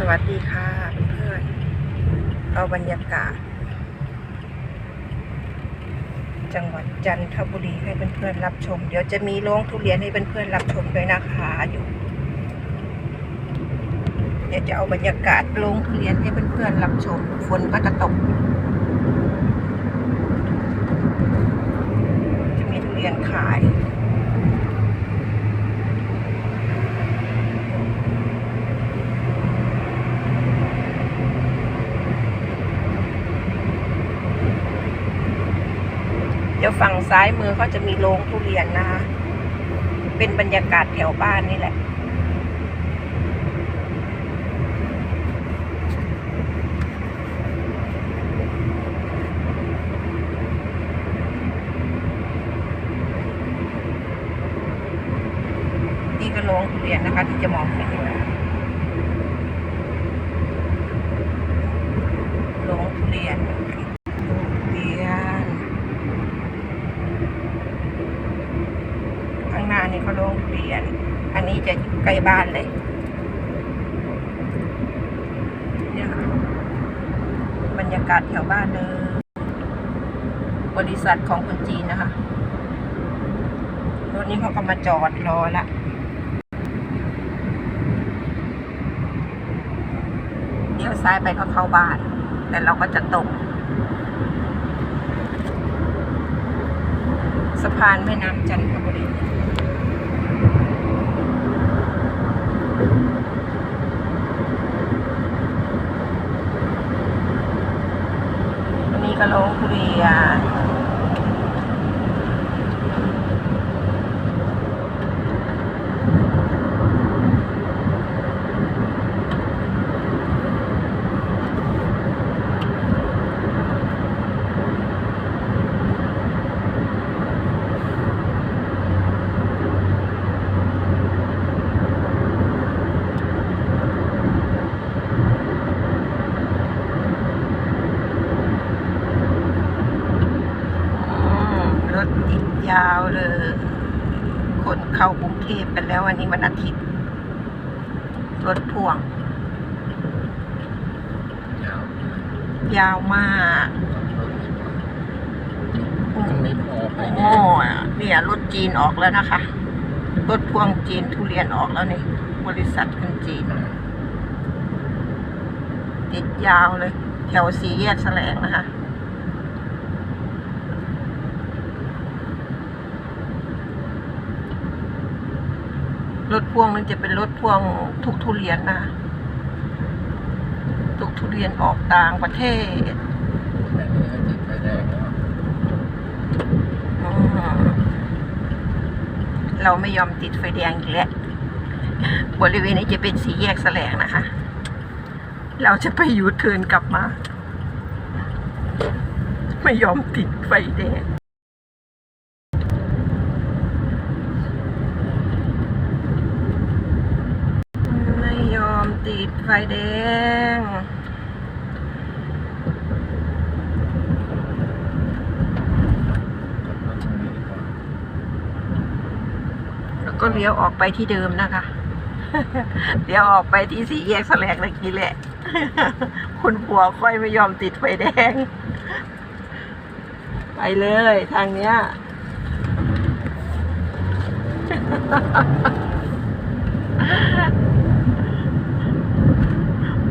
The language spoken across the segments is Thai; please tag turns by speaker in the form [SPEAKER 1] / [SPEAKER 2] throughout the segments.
[SPEAKER 1] สวัสดีค่ะเพื่อนๆเอาบรรยากาศ จังหวัดจันทบุรีให้เพื่อนๆรับชม เดี๋ยวจะมีโรงทุเรียนให้เพื่อนๆรับชมด้วยนะคะอยู่เดี๋ยวจะเอาบรรยากาศโรงทุเรียนให้เพื่อนๆรับชมฝนก็จะตก จะมีทุเรียนขาย เดี๋ยวฝั่งซ้ายมือเขาจะมีโรงทุเรียนนะคะ เป็นบรรยากาศแถวบ้านนี่แหละนี่ก็โรงทุเรียนนะคะที่จะมองเห็นอยู่นะโรงทุเรียนโรงทุเรียน ข้างหน้านี่ก็โรงทุเรียน อันนี้จะใกล้บ้านเลยเนี่ยค่ะบรรยากาศแถวบ้านเลยบริษัทของคนจีนนะคะรถนี้เขาก็มาจอดรอละเดี๋ยวซ้ายไปก็เข้าบ้าน แต่เราก็จะตกสะพานแม่น้ำจันทบุรี อันนี้ก็โรงทุเรียน อืมรถติด ยาวเลย คนเข้ากรุงเทพกันแล้ววันนี้วันอาทิตย์ รถพ่วง
[SPEAKER 2] ยาวยา
[SPEAKER 1] วมาก
[SPEAKER 2] มันไม่พอไป
[SPEAKER 1] โอ้เนี่ยรถจีนออกแล้วนะคะ รถพ่วงจีนทุเรียนออกแล้วนี่บริษัทคนจีน ติดยาวเลย แถวสีแยกแสลงนะคะ รถพ่วงมันจะเป็นรถพ่วงทุกทุเรียนนะทุกทุเรียนออกต่างประเทศ
[SPEAKER 2] แต่นี่ก็ติดไฟแดงแล้ว
[SPEAKER 1] อืมเราไม่ยอมติดไฟแดงอีกแล้วบริเวณนี้จะเป็นสีแยกแสลงนะคะ เราจะไปยูเทิร์นกลับมา ไม่ยอมติดไฟแดง ไม่ยอม ติดไฟแดง แล้วก็เลี้ยวออกไปที่เดิมนะคะเลี้ยวออกไปที่สี่แยกแสลงเมื่อกี้แหละ คุณผัวค่อยไม่ยอมติดไฟแดง ไปเลยทางเนี้ย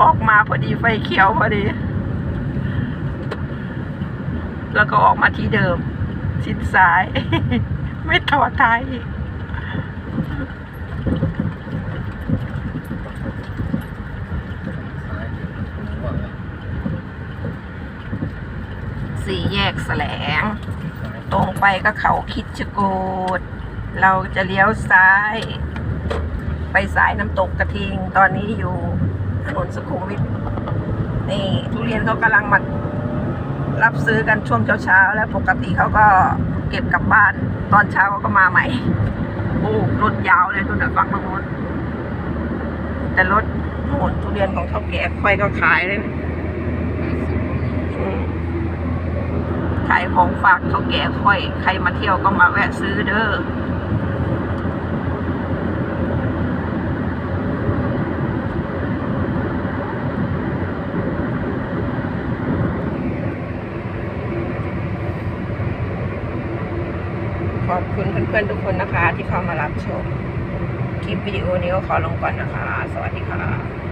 [SPEAKER 1] ออกมาพอดีไฟเขียวพอดี แล้วก็ออกมาที่เดิมชิดซ้าย ไม่ต่อท้ายอีกสี่แยกแสลง ตรงไปก็เขาคิดชะกูด เราจะเลี้ยวซ้าย ไปสายน้ำตกกระทิงตอนนี้อยู่ ถนนสุขุมวิทนี่ทุเรียนเขากำลังมารับซื้อกันช่วงเช้าๆแล้วปกติเขาก็เก็บกลับบ้าน ตอนเช้าเขาก็มาใหม่โอ้รถยาวเลยทุนน่ะฟังตรงนู้นแต่รถโหนทุเรียนของเท่าแก่ค่อยก็ขายเลยขายของฝากเขาแก่ค่อย ใครมาเที่ยวก็มาแวะซื้อเด้อ ขอบคุณเพื่อนๆทุกคนนะคะ ที่เข้ามารับชม คลิปวิดีโอนี้ก็ขอลงก่อนนะคะ สวัสดีค่ะ